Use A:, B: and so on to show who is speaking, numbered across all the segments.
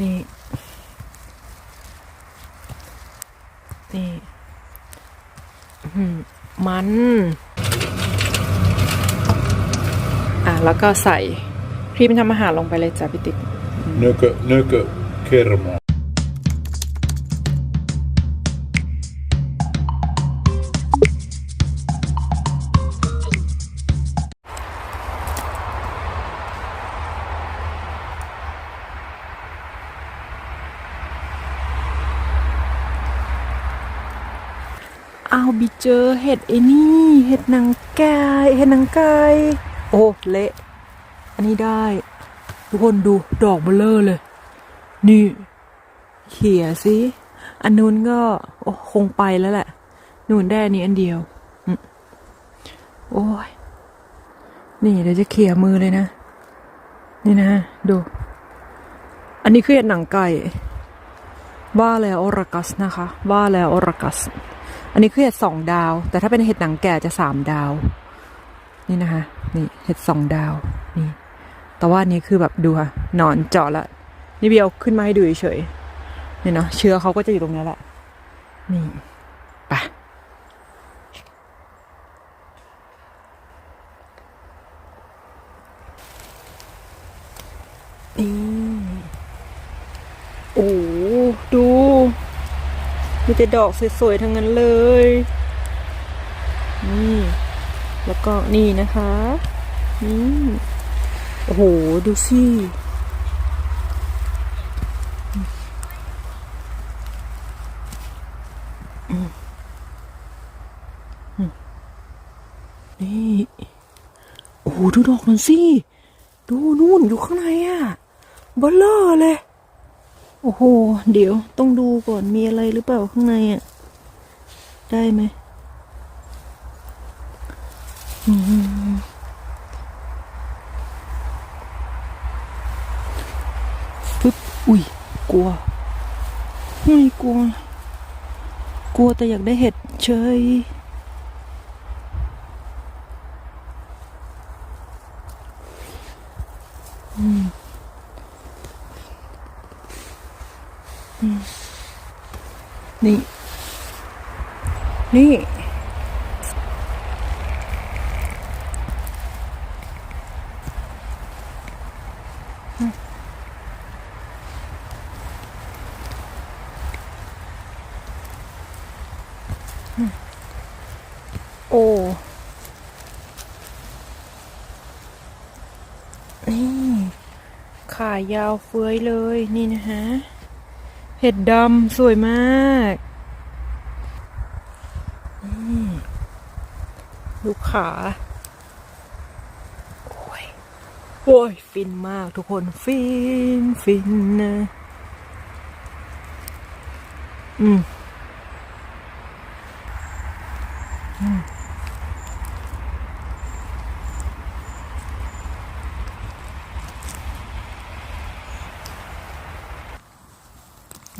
A: นี่ นี่ มัน อะ แล้วก็ใส่ครีมทำอาหารลงไปเลยจ้ะพี่ติ๊ก
B: เนื้อ
A: เก๋เนื้อเก๋เอ เอาบิเจอเห็ดไอ้นี่เห็ดนางไก่เห็ดนางไก่โอ้เละอันนี้ได้ ทุกคนดูดอกเบลเลอร์เลย นี่ เขี่ยสิอันนู้นก็ โอ้คงไปแล้วแหละนู่นได้นี้อันเดียวอโอ้ยนี่เดี๋ยวจะเขี่ยมือเลยนะ นี่นะดู อันนี้คือเห็ดหนังไก่ว่าแล้วออรักัสนะคะ ว่าแล้วออรักัส อันนี้คือเห็ดสองดาว แต่ถ้าเป็นเห็ดหนังแก่จะสามดาว นี่นะคะนี่เห็ดสองดาวนี่แต่ว่านี้คือแบบดูค่ะนอนเจาะละนี่เบียวขึ้นมาให้ดูเฉยๆนี่เนาะเชื้อเขาก็จะอยู่ตรงนี้แหละนี่ไปะนี่โอ้ดู มี แต่ดอกสวยๆทั้งนั้นเลย นี่ แล้วก็นี่นะคะนี่โอ้โห ดูสินี่ โอ้โห ดูดอกนั้นสิ ดูนู่นอยู่ข้างในอะเบลเลอร์เลย โอ้โห เดี๋ยวต้องดูก่อนมีอะไรหรือเปล่าข้างในอะ ได้ไหมอืมปึ๊บ อุ้ย กลัว ไม่กลัว กลัวแต่อยากได้เห็ดเฉยนี่ นี่ โอ้ นี่ ขา ยาวเฟื้อยเลยนี่นะฮะเห็ดดำสวยมากนี่ดูขา โอ้ย โอ้ย ฟินมากทุกคน ฟิน ฟินนะ อืม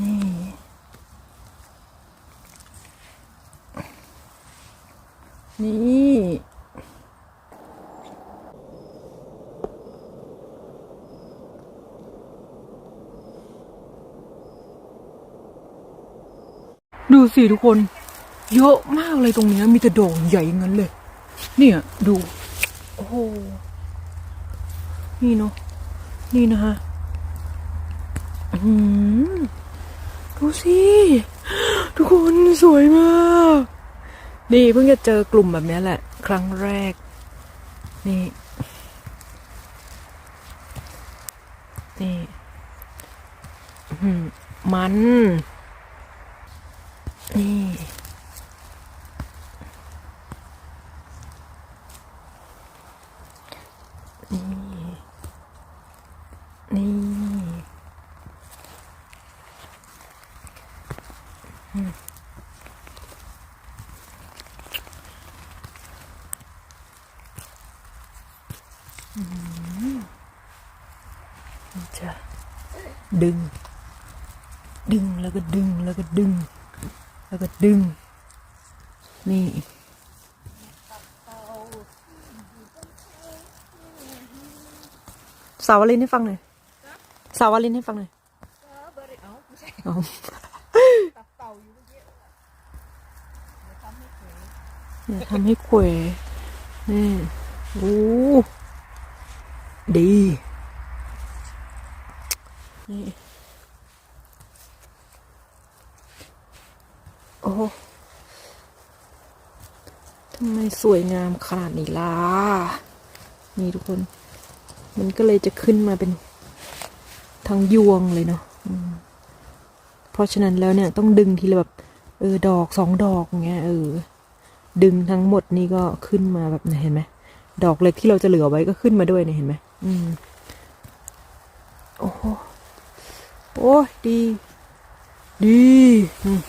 A: นี่ นี่ ดูสิทุกคน เยอะมากเลยตรงนี้มีแต่ดอกใหญ่อย่างนั้นเลย เนี่ยดู โอ้โห นี่เนาะ นี่นะฮะดูสิ ทุกคนสวยมาก นี่เพิ่งจะเจอกลุ่มแบบนี้แหละ ครั้งแรก นี่ นี่มัน นี่ นี่ นี่จะดึง ดึงแล้วก็ดึงแล้วก็ดึง แล้วก็ดึง นี่ สาวลินให้ฟังหน่อยสาวลินให้ฟังหน่อย
C: ก็
A: อ๋อ
C: ตับเต่าอยู่ยวทำให้เขย
A: อย่าทำให้เขวนี่โอ้ดี นี่ อ้ทำไมสวยงามขนาดนี้ล่ะ นี่ทุกคน มันก็เลยจะขึ้นมาเป็นทั้งยวงเลยเนาะเพราะฉะนั้นแล้วเนี่ยต้องดึงทีละแบบ เออ ดอกสองดอกอย่างเงี้ยเออ ดึงทั้งหมดนี่ก็ขึ้นมาแบบเห็นไหมดอกเล็กที่เราจะเหลือไว้ก็ขึ้นมาด้วยเนี่ยเห็นไหมอืมโอ้โหโอ้ดี ดีอืม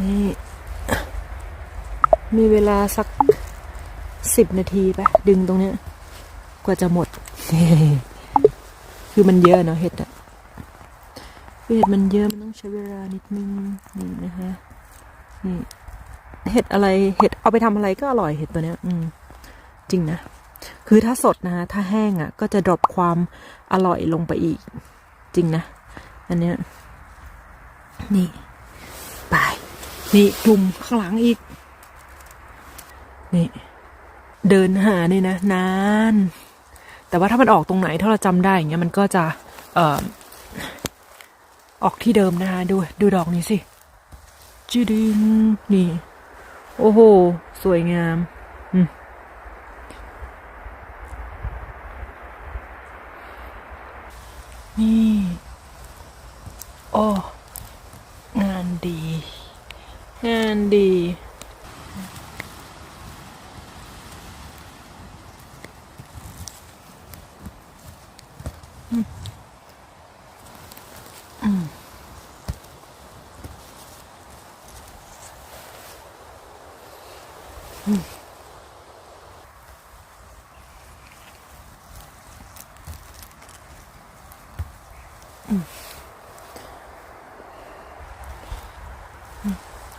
A: นี่ มีเวลาสักสิบนาทีปะดึงตรงเนี้ย กว่าจะหมด คือมันเยอะเนาะเห็ดอะเห็ดมันเยอะมันต้องใช้เวลานิดนึงนี่นะคะนี่เห็ดอะไรเห็ดเอาไปทำอะไรก็อร่อยเห็ดตัวเนี้ย อืม จริงนะ คือถ้าสดนะถ้าแห้งอะ ก็จะดรอปความอร่อยลงไปอีก จริงนะ อันเนี้ย นี่ ไป นี่กลุ่มข้างหลังอีก นี่ เดินหาเนี่ยนะนาน แต่ว่าถ้ามันออกตรงไหนถ้าเราจำได้อย่างเงี้ยมันก็จะเอ่อออกที่เดิมนะคะดูดูดอกนี้สิจีดิงนี่ โอ้โห สวยงามนี่ โอ้ งานดี งานดี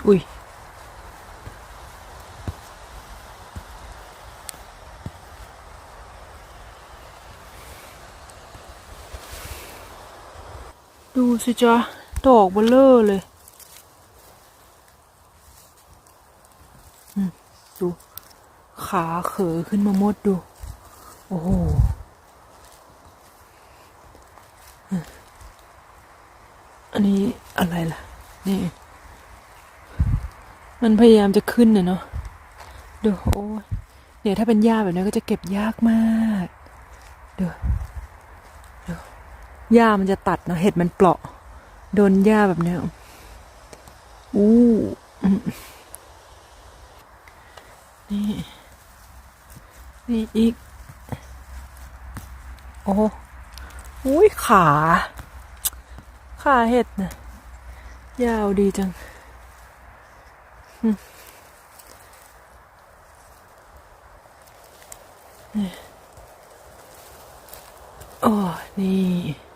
A: อุ้ สิจ๊ะดอกเบลเลอร์เลยดู ขาเขอขึ้นมาหมดดู โอ้โหอันนี้อะไรล่ะ นี่ มันพยายามจะขึ้นนะเนาะดูโอ้เนี่ยถ้าเป็นหญ้าแบบนี้ก็จะเก็บยากมากดูดู หญ้ามันจะตัดเนาะเห็ดมันเปราะ โดนหญ้าแบบเนี้ยอู้นี่ นี่อีก โอ้อุ้ยขา ขาเห็ดนะยาวดีจังโอ้ นี่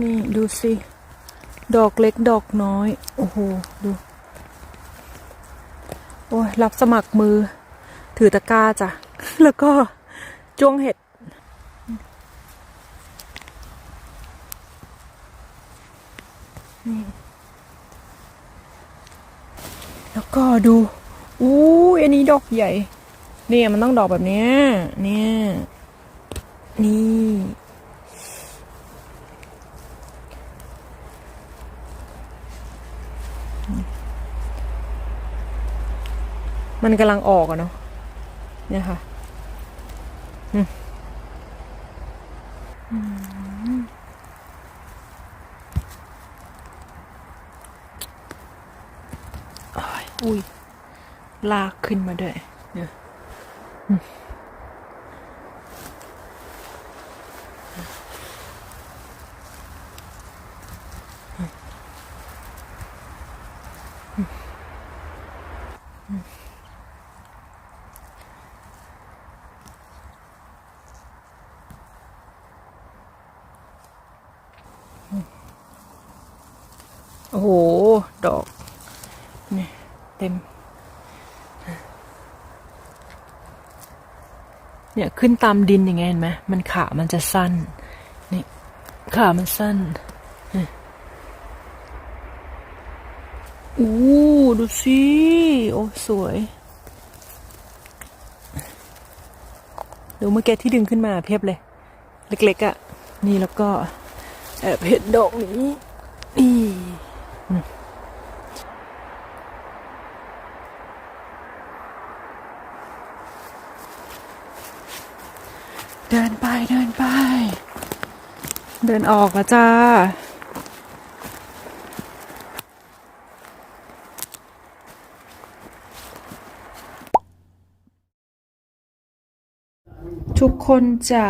A: นี่ดูสิ ดอกเล็กดอกน้อย โอ้โห ดู โอ้ยรับสมัครมือ ถือตะกร้าจ้ะ แล้วก็จ้วงเห็ด นี่แล้วก็ดูอู้ยอันนี้ดอกใหญ่ เนี่ยมันต้องดอกแบบนี้เนี่ยนี่ มันกำลังออกอะเนาะเนี่ยค่ะอืมอืมอ้ายอุ้ยลากขึ้นมาด้วยเนี่ยอืมโอ้โห ดอก นี่เต็ม เนี่ยขึ้นตามดินอย่างเงี้ยเห็นไหมมันขามันจะสั้น นี่ขามันสั้นอู้ดูสิ โอ้สวย ดูเมื่อกี้ที่ดึงขึ้นมาเพียบเลย เล็กๆอะ่ะ นี่แล้วก็ แอบเห็นดอกนี้นี่ เดินไปเดินไป เดินออกละจ้า ทุกคนจ๋า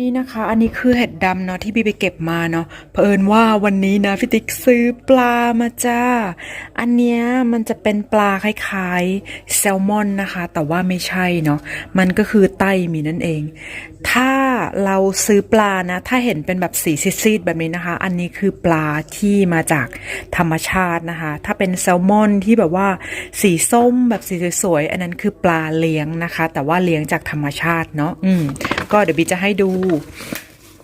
A: นี่นะคะอันนี้คือเห็ดดำเนาะที่บีไปเก็บมาเนาะเผอิญว่าวันนี้นะพี่ติ๊กซื้อปลามาจ้า อันเนี้ยมันจะเป็นปลาคล้ายๆแซลมอนนะคะ แต่ว่าไม่ใช่เนาะมันก็คือไตหมีนั่นเอง ถ้าเราซื้อปลานะ ถ้าเห็นเป็นแบบสีซีดๆแบบนี้นะคะ อันนี้คือปลาที่มาจากธรรมชาตินะคะ ถ้าเป็นแซลมอนที่แบบว่าสีส้มแบบสีสวยๆ อันนั้นคือปลาเลี้ยงนะคะ แต่ว่าเลี้ยงจากธรรมชาติเนาะ อืม ก็เดี๋ยวบีจะให้ดู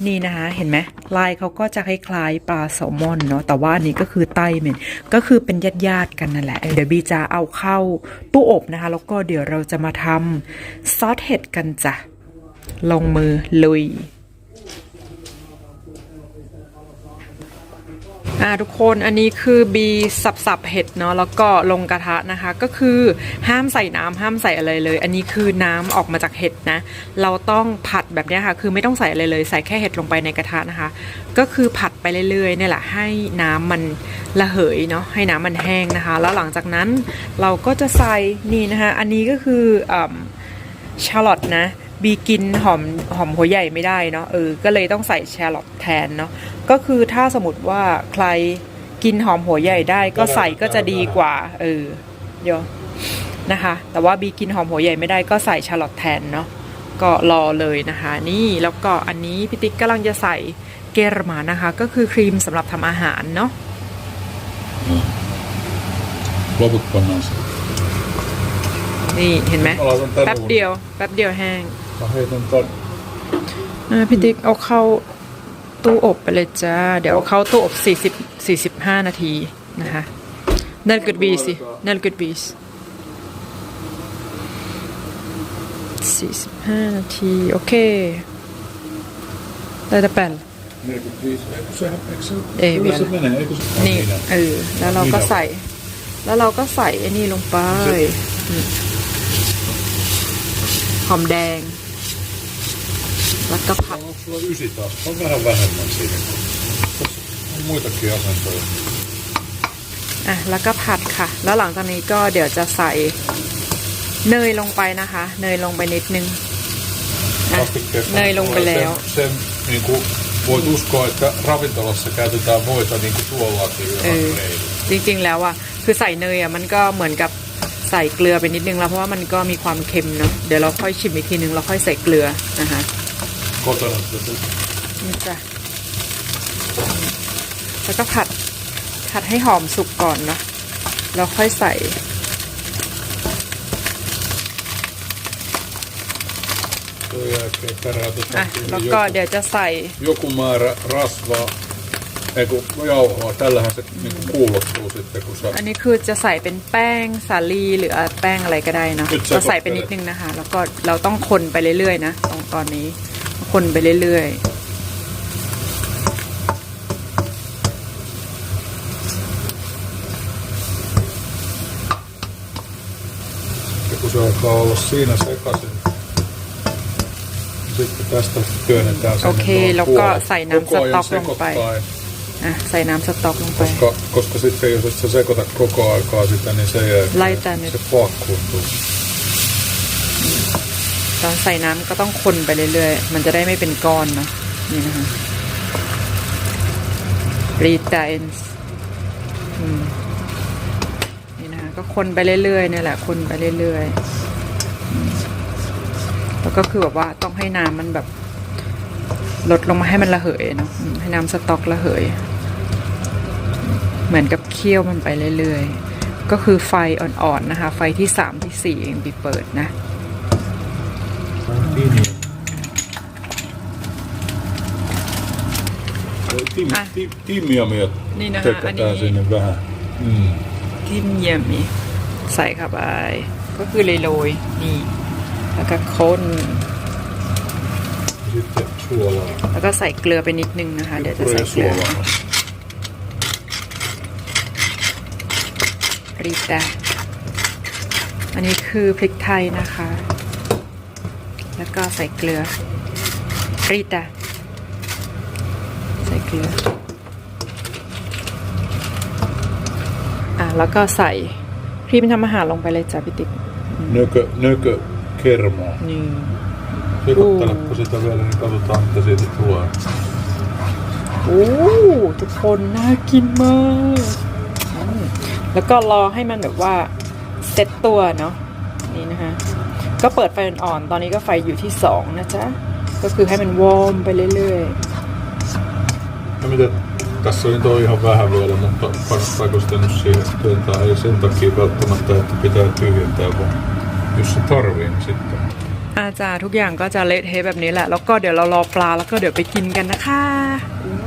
A: นี่นะคะ เห็นไหมลายเขาก็จะคล้ายๆปลาแซลมอนเนาะแต่ว่าอันนี้ก็คือไตเหม็นก็คือเป็นญาติๆกันนั่นแหละ เดี๋ยวบีจะเอาเข้าตู้อบนะคะ แล้วก็เดี๋ยวเราจะมาทำซอสเห็ดกันจ้ะ ลงมือลุย อ่าทุกคนอันนี้คือบีสับสับๆเห็ดเนาะแล้วก็ลงกระทะนะคะ ก็คือห้ามใส่น้ำห้ามใส่อะไรเลย อันนี้คือน้ำออกมาจากเห็ดนะ เราต้องผัดแบบนี้ค่ะ คือไม่ต้องใส่อะไรเลยใส่แค่เห็ดลงไปในกระทะนะคะ ก็คือผัดไปเรื่อยๆเนี่ยแหละให้น้ำมันระเหยเนาะให้น้ำมันแห้งนะคะ แล้วหลังจากนั้นเราก็จะใส่นี่นะคะ อันนี้ก็คืออ่ำชาลอตนะ บีกินหอมหอมหัวใหญ่ไม่ได้เนาะเออก็เลยต้องใส่แชร์ลอตแทนเนาะก็คือถ้าสมมติว่าใครกินหอมหัวใหญ่ได้ก็ใส่ก็จะดีกว่า เออเดี๋ยวนะคะ แต่ว่าบีกินหอมหัวใหญ่ไม่ได้ก็ใส่ชาร์ลอตแทนเนาะก็รอเลยนะคะ นี่แล้วก็อันนี้พี่ติ๊กกำลังจะใส่เกรมานะคะ ก็คือครีมสำหรับทำอาหารเนาะ
B: Loput pannaan se.
A: นี่เห็นไหม
B: เราต้องเติม
A: แป๊บเดียวแป๊บเดียวแห้ง
B: Mä heitän ton.
A: อ่าพี่ติ๊กเอาเข้าตู้อบไปเลยจ้า เดี๋ยวเอาเข้าตู้อบ40 45 นาทีนะคะนั่นกดบีสินั่นกดบีส45 นาที โอเค ได้แต่แปด
B: 45, eikö se, eikö se,
A: Ei
B: kyllä se
A: vielä.
B: menee, eikö se?
A: นี่
B: Niin.
A: เออ แล้วเราก็ใส่ แล้วเราก็ใส่ไอ้นี่ลงไปอืมหอมแดง แล้วก็ผัด
B: Onko sulla ysi taas? On vähän vähemmän siinä. Tossa on muitakin asentoja.
A: อะแล้วก็ผัดค่ะ แล้วหลังจากนี้ก็เดี๋ยวจะใส่เนยลงไปนะคะ เนยลงไปนิดนึงอะ
B: Kastikkeessa
A: เนยลงไปแล้ว
B: Sen, sen niin kuin voit uskoa, että ravintolassa käytetään voita niin kuin tuollakin
A: เออ
B: ihan reilu.
A: จริงๆแล้วอะคือใส่เนยอะมันก็เหมือนกับใส่เกลือไปนิดนึงแล้วเพราะว่ามันก็มีความเค็มเนาะเดี๋ยวเราค่อยชิมอีกทีนึงเราค่อยใส่เกลือนะคะ
B: Kotona tätä
A: นี่จ้ะแล้วก็ผัดผัดให้หอมสุกก่อนเนาะแล้วค่อยใส่
B: Sen jälkeen peräytetään
A: อะแล้วก็เดี๋ยวจะใส่
B: joku määrä rasvaa, ei kun jauhoa. Tällähän se niin kuin kuulostuu sitten, kun sä
A: อันนี้คือจะใส่เป็นแป้งสาลีหรือแป้งอะไรก็ได้เนอะ
B: จุดใส่
A: เราใส่ไปนิดนึงนะคะ แล้วก็เราต้องคนไปเรื่อยๆนะตรงตอนนี้ คนไปเรื่อย
B: Ja kun se alkaa olla siinä sekaisin, niin sitten tästä työnnetään sinne
A: Okei,
B: noin
A: lokka
B: puolet.
A: sai nämä
B: koko ajan
A: satokon päin.
B: sekoittain,
A: ๆอะใส่น้ำสต๊อกลงไป
B: koska, koska sitten jos et sä sekoita koko aikaa sitä, niin se jää,
A: Laitetaan nyt.
B: se pakkuuntuu.
A: ใส่น้ำก็ต้องคนไปเรื่อยๆ มันจะได้ไม่เป็นก้อนเนาะนี่นะคะรีตาเอนส์นี่นะคะก็คนไปเรื่อยๆเนี่ยแหละคนไปเรื่อยๆแล้วก็คือแบบว่าต้องให้น้ำมันแบบลดลงมาให้มันระเหยเนาะให้น้ำสต๊อกระเหย เหมือนกับเคี่ยวมันไปเรื่อยๆ ก็คือไฟอ่อนๆนะคะ ไฟที่สามที่สี่เองบีเปิดนะ
B: Tim,
A: Äh.
B: tim, timjamia
A: Niin, aha,
B: tökätään
A: niin.
B: sinne vähän. Mm.
A: ทิมเยี่ยมนี่ใส่เข้าไป ก็คือโรยๆนี่ แล้วก็ค้น
B: Sitten suolaa.
A: แล้วก็ใส่เกลือไปนิดนึงนะคะ เดี๋ยวจะใส่
B: Puree
A: เกลือ
B: suolaa.
A: ริตาอันนี้คือพริกไทยนะคะ แล้วก็ใส่เกลือริตา ใส่เกลืออะ แล้วก็ใส่พริกทำอาหารลงไปเลยจ้ะพี่ติ๊ก
B: Nökö, nökö kermaa.
A: นี่
B: Sekoittelepa sitä vielä, niin katsotaan mitä siitä tulee.
A: โอ้ทุกคนน่ากินมากอืมแล้วก็รอให้มันแบบว่าเซ็ตตัวเนาะนี่นะคะ ก็เปิดไฟอ่อนๆตอนนี้ก็ไฟอยู่ที่สองนะจ๊ะ ก็คือให้มันวอร์มไปเรื่อย
B: No mitä, tässä nyt on ihan vähän vielä, mutta kannattaako sitä nyt siihen työntää? Ei sen takia välttämättä, että pitää tyhjentää, vaan jos se tarvii, niin sitten.
A: ๆอาจารย์ทุกอย่างก็จะเละเทะแบบนี้แหละ แล้วก็เดี๋ยวเรารอปลาแล้วก็เดี๋ยวไปกินกันนะคะอู้